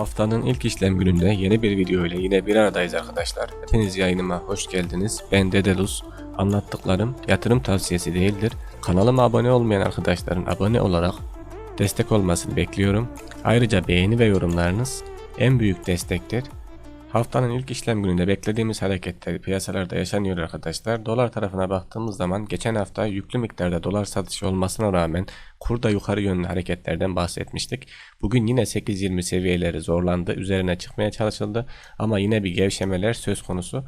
Haftanın ilk işlem gününde yeni bir video ile yine bir aradayız arkadaşlar. Hepiniz yayınıma hoş geldiniz. Ben Dedelus. Anlattıklarım yatırım tavsiyesi değildir. Kanalıma abone olmayan arkadaşların abone olarak destek olmasını bekliyorum. Ayrıca beğeni ve yorumlarınız en büyük destektir. Haftanın ilk işlem gününde beklediğimiz hareketler piyasalarda yaşanıyor arkadaşlar. Dolar tarafına baktığımız zaman geçen hafta yüklü miktarda dolar satışı olmasına rağmen kurda yukarı yönlü hareketlerden bahsetmiştik. Bugün yine 8.20 seviyeleri zorlandı. Üzerine çıkmaya çalışıldı ama yine bir gevşemeler söz konusu.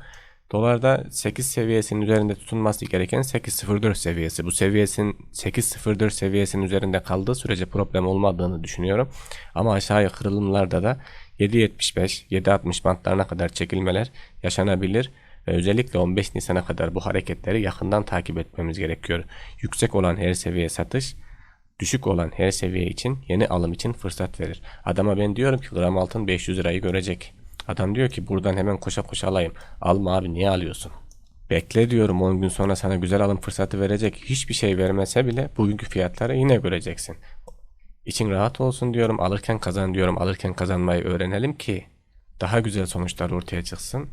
Dolarda 8 seviyesinin üzerinde tutunması gereken 8.04 seviyesi. Bu seviyesin 8.04 seviyesinin üzerinde kaldığı sürece problem olmadığını düşünüyorum. Ama aşağıya kırılımlarda da 7.75, 7.60 bantlarına kadar çekilmeler yaşanabilir ve özellikle 15 Nisan'a kadar bu hareketleri yakından takip etmemiz gerekiyor. Yüksek olan her seviye satış, düşük olan her seviye için yeni alım için fırsat verir. Adama ben diyorum ki gram altın 500 lirayı görecek. Adam diyor ki buradan hemen koşa koşa alayım. Alma abi niye alıyorsun? Bekle diyorum 10 gün sonra sana güzel alım fırsatı verecek. Hiçbir şey vermese bile bugünkü fiyatları yine göreceksin. İçin rahat olsun diyorum. Alırken kazan diyorum. Alırken kazanmayı öğrenelim ki daha güzel sonuçlar ortaya çıksın.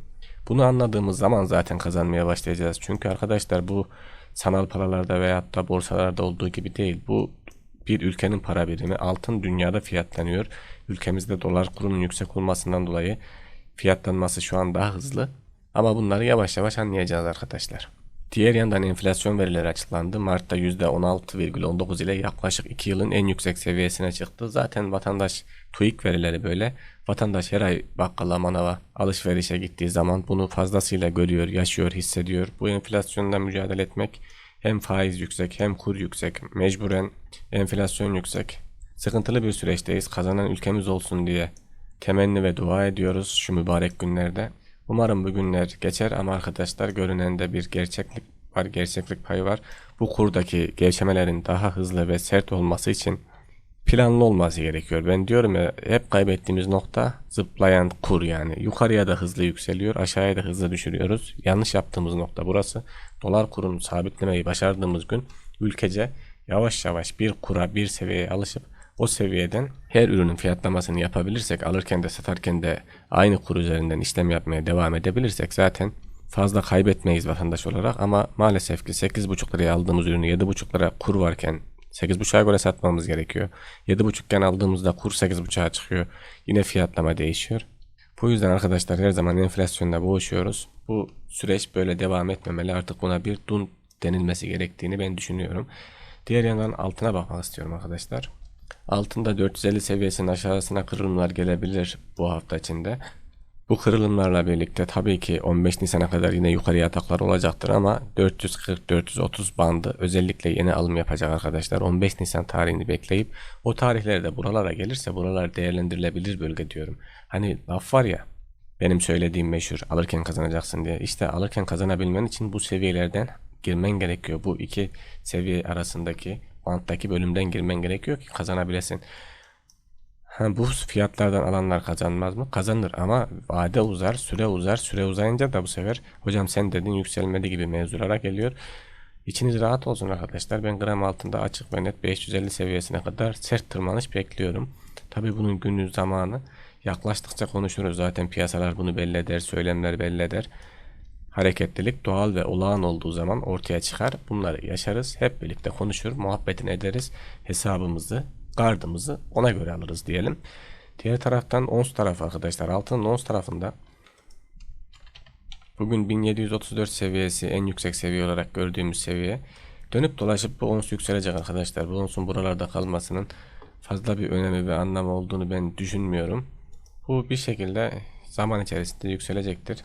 Bunu anladığımız zaman zaten kazanmaya başlayacağız. Çünkü arkadaşlar bu sanal paralarda veyahut da borsalarda olduğu gibi değil. Bu bir ülkenin para birimi. Altın dünyada fiyatlanıyor. Ülkemizde dolar kurunun yüksek olmasından dolayı fiyatlanması şu an daha hızlı. Ama bunları yavaş yavaş anlayacağız arkadaşlar. Diğer yandan enflasyon verileri açıklandı. Mart'ta %16,19 ile yaklaşık 2 yılın en yüksek seviyesine çıktı. Zaten vatandaş TÜİK verileri böyle. Vatandaş her ay bakkala manava alışverişe gittiği zaman bunu fazlasıyla görüyor, yaşıyor, hissediyor. Bu enflasyonla mücadele etmek hem faiz yüksek hem kur yüksek. Mecburen enflasyon yüksek. Sıkıntılı bir süreçteyiz. Kazanan ülkemiz olsun diye temenni ve dua ediyoruz şu mübarek günlerde. Umarım bu günler geçer ama arkadaşlar görünende bir gerçeklik var, gerçeklik payı var. Bu kurdaki gevşemelerin daha hızlı ve sert olması için planlı olması gerekiyor. Ben diyorum ya hep kaybettiğimiz nokta zıplayan kur yani. Yukarıya da hızlı yükseliyor, aşağıya da hızlı düşürüyoruz. Yanlış yaptığımız nokta burası. Dolar kurunu sabitlemeyi başardığımız gün ülkece yavaş yavaş bir kura, bir seviyeye alışıp o seviyeden her ürünün fiyatlamasını yapabilirsek, alırken de satarken de aynı kur üzerinden işlem yapmaya devam edebilirsek zaten fazla kaybetmeyiz vatandaş olarak ama maalesef ki 8,5 liraya aldığımız ürünü 7,5 lira kur varken 8,5'a göre satmamız gerekiyor. 7,5 iken aldığımızda kur 8,5'a çıkıyor. Yine fiyatlama değişiyor. Bu yüzden arkadaşlar her zaman enflasyonda boğuşuyoruz. Bu süreç böyle devam etmemeli. Artık buna bir dun denilmesi gerektiğini ben düşünüyorum. Diğer yandan altına bakmak istiyorum arkadaşlar. Altında 450 seviyesinin aşağısına kırılımlar gelebilir bu hafta içinde. Bu kırılımlarla birlikte tabii ki 15 Nisan'a kadar yine yukarıya ataklar olacaktır ama 440-430 bandı özellikle yeni alım yapacak arkadaşlar. 15 Nisan tarihini bekleyip o tarihlerde buralara gelirse buralar değerlendirilebilir bölge diyorum. Hani laf var ya benim söylediğim meşhur alırken kazanacaksın diye. İşte alırken kazanabilmen için bu seviyelerden girmen gerekiyor. Bu iki seviye arasındaki banttaki bölümden girmen gerekiyor ki kazanabilesin. Ha, bu fiyatlardan alanlar kazanmaz mı? Kazanır ama vade uzar, süre uzar. Süre uzayınca da bu sefer hocam sen dedin yükselmedi gibi mevzulara geliyor. İçiniz rahat olsun arkadaşlar. Ben gram altında açık ve net 550 seviyesine kadar sert tırmanış bekliyorum. Tabi bunun günü zamanı yaklaştıkça konuşuruz. Zaten piyasalar bunu belli eder, söylemler belli eder. Hareketlilik doğal ve olağan olduğu zaman ortaya çıkar. Bunları yaşarız. Hep birlikte konuşur, muhabbetini ederiz. Hesabımızı, gardımızı ona göre alırız diyelim. Diğer taraftan ons tarafı arkadaşlar. Altının ons tarafında bugün 1734 seviyesi en yüksek seviye olarak gördüğümüz seviye. Dönüp dolaşıp bu ons yükselecek arkadaşlar. Bu onsun buralarda kalmasının fazla bir önemi ve anlamı olduğunu ben düşünmüyorum. Bu bir şekilde zaman içerisinde yükselecektir.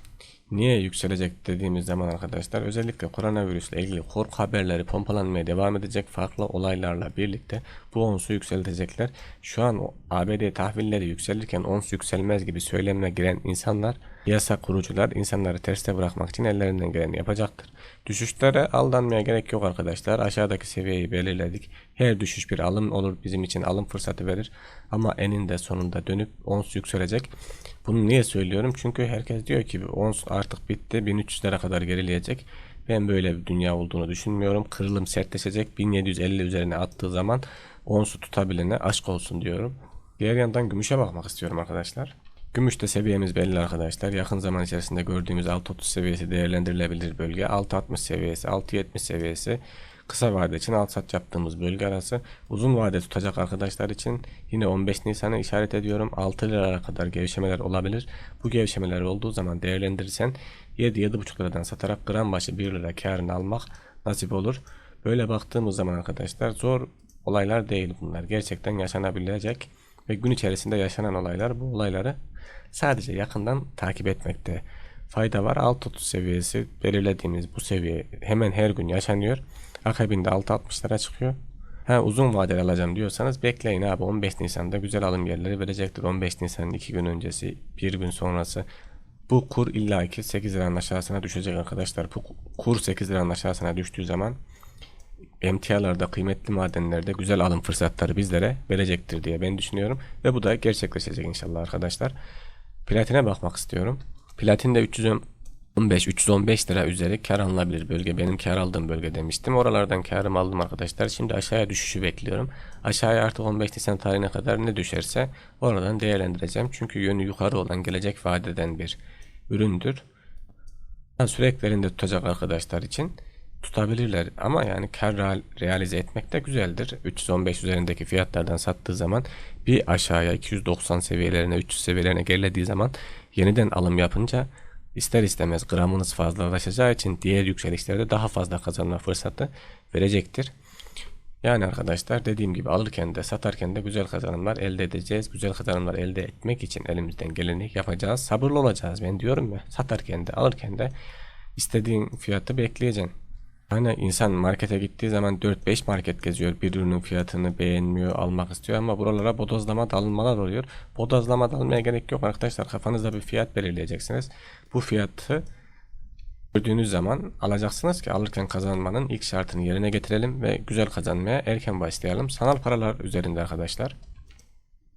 Niye yükselecek dediğimiz zaman arkadaşlar özellikle koronavirüsle ilgili korku haberleri pompalanmaya devam edecek farklı olaylarla birlikte bu onsu yükseltecekler. Şu an ABD tahvilleri yükselirken ons yükselmez gibi söylemle giren insanlar yasa kurucular insanları terste bırakmak için ellerinden geleni yapacaktır. Düşüşlere aldanmaya gerek yok arkadaşlar. Aşağıdaki seviyeyi belirledik. Her düşüş bir alım olur bizim için alım fırsatı verir. Ama eninde sonunda dönüp ons yükselecek. Bunu niye söylüyorum? Çünkü herkes diyor ki ons artık bitti 1300'lere kadar gerileyecek. Ben böyle bir dünya olduğunu düşünmüyorum. Kırılım sertleşecek. 1750 üzerine attığı zaman onsu tutabilene aşk olsun diyorum. Diğer yandan gümüşe bakmak istiyorum arkadaşlar. Gümüşte seviyemiz belli arkadaşlar. Yakın zaman içerisinde gördüğümüz 6.30 seviyesi değerlendirilebilir bölge. 6.60 seviyesi, 6.70 seviyesi kısa vade için al sat yaptığımız bölge arası. Uzun vade tutacak arkadaşlar için yine 15 Nisan'ı işaret ediyorum. 6 liralara kadar gevşemeler olabilir. Bu gevşemeler olduğu zaman değerlendirirsen 7-7.5 liradan satarak gram başı 1 lira karını almak nasip olur. Böyle baktığımız zaman arkadaşlar zor olaylar değil bunlar. Gerçekten yaşanabilecek ve gün içerisinde yaşanan olaylar bu olayları sadece yakından takip etmekte fayda var. 6.30 seviyesi belirlediğimiz bu seviye hemen her gün yaşanıyor. Akabinde 6.60'lara çıkıyor. Ha uzun vadeli alacağım diyorsanız bekleyin abi 15 Nisan'da güzel alım yerleri verecektir. 15 Nisan'ın 2 gün öncesi, 1 gün sonrası bu kur illaki 8 liranın aşağısına düşecek arkadaşlar. Bu kur 8 liranın aşağısına düştüğü zaman emtialarda, kıymetli madenlerde güzel alım fırsatları bizlere verecektir diye ben düşünüyorum. Ve bu da gerçekleşecek inşallah arkadaşlar. Platine bakmak istiyorum. Platin de 315 315 lira üzeri kar alınabilir bölge. Benim kar aldığım bölge demiştim. Oralardan karımı aldım arkadaşlar. Şimdi aşağıya düşüşü bekliyorum. Aşağıya artık 15 Nisan tarihine kadar ne düşerse oradan değerlendireceğim. Çünkü yönü yukarı olan gelecek vadeden bir üründür. Elinde tutacak arkadaşlar için tutabilirler ama yani kar real- realize etmek de güzeldir. 315 üzerindeki fiyatlardan sattığı zaman bir aşağıya 290 seviyelerine 300 seviyelerine gerilediği zaman yeniden alım yapınca ister istemez gramınız fazlalaşacağı için diğer yükselişlerde daha fazla kazanma fırsatı verecektir. Yani arkadaşlar dediğim gibi alırken de satarken de güzel kazanımlar elde edeceğiz. Güzel kazanımlar elde etmek için elimizden geleni yapacağız. Sabırlı olacağız ben diyorum ya. Satarken de alırken de istediğin fiyatı bekleyeceksin. Hani insan markete gittiği zaman 4-5 market geziyor. Bir ürünün fiyatını beğenmiyor, almak istiyor ama buralara bodozlama dalmalar oluyor. Bodozlama dalmaya gerek yok arkadaşlar. Kafanızda bir fiyat belirleyeceksiniz. Bu fiyatı gördüğünüz zaman alacaksınız ki alırken kazanmanın ilk şartını yerine getirelim ve güzel kazanmaya erken başlayalım. Sanal paralar üzerinde arkadaşlar.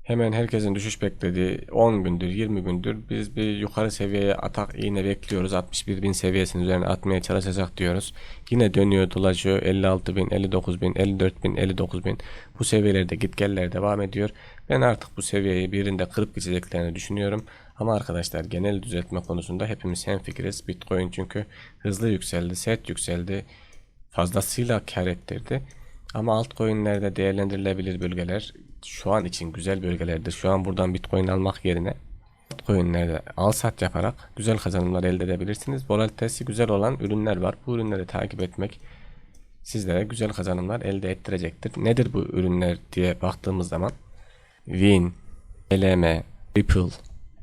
Hemen herkesin düşüş beklediği 10 gündür 20 gündür biz bir yukarı seviyeye atak iğne bekliyoruz. 61 bin seviyesinin üzerine atmaya çalışacak diyoruz. Yine dönüyor dolaşıyor. 56 bin 59 bin 54 bin 59 bin. Bu seviyelerde gitgeller devam ediyor. Ben artık bu seviyeyi birinde kırıp geçeceklerini düşünüyorum. Ama arkadaşlar genel düzeltme konusunda hepimiz hemfikiriz. Bitcoin çünkü hızlı yükseldi sert yükseldi. Fazlasıyla kar ettirdi. Ama altcoin'lerde değerlendirilebilir bölgeler şu an için güzel bölgelerdir. Şu an buradan Bitcoin almak yerine altcoin'lerde al sat yaparak güzel kazanımlar elde edebilirsiniz. Volatilitesi güzel olan ürünler var. Bu ürünleri takip etmek sizlere güzel kazanımlar elde ettirecektir. Nedir bu ürünler diye baktığımız zaman Win, LM, Ripple,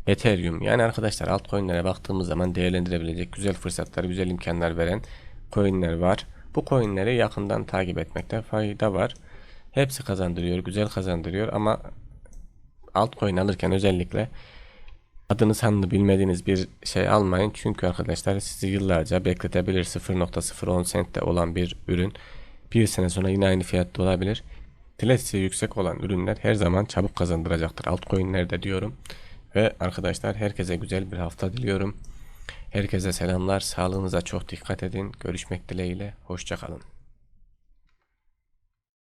Ethereum yani arkadaşlar altcoin'lere baktığımız zaman değerlendirebilecek güzel fırsatlar, güzel imkanlar veren coin'ler var. Bu coin'leri yakından takip etmekte fayda var. Hepsi kazandırıyor, güzel kazandırıyor ama altcoin alırken özellikle adını sanını bilmediğiniz bir şey almayın. Çünkü arkadaşlar sizi yıllarca bekletebilir. 0.010 sentte olan bir ürün bir sene sonra yine aynı fiyatta olabilir. Tilesi yüksek olan ürünler her zaman çabuk kazandıracaktır. Altcoin'lerde diyorum. Ve arkadaşlar herkese güzel bir hafta diliyorum. Herkese selamlar. Sağlığınıza çok dikkat edin. Görüşmek dileğiyle. Hoşçakalın.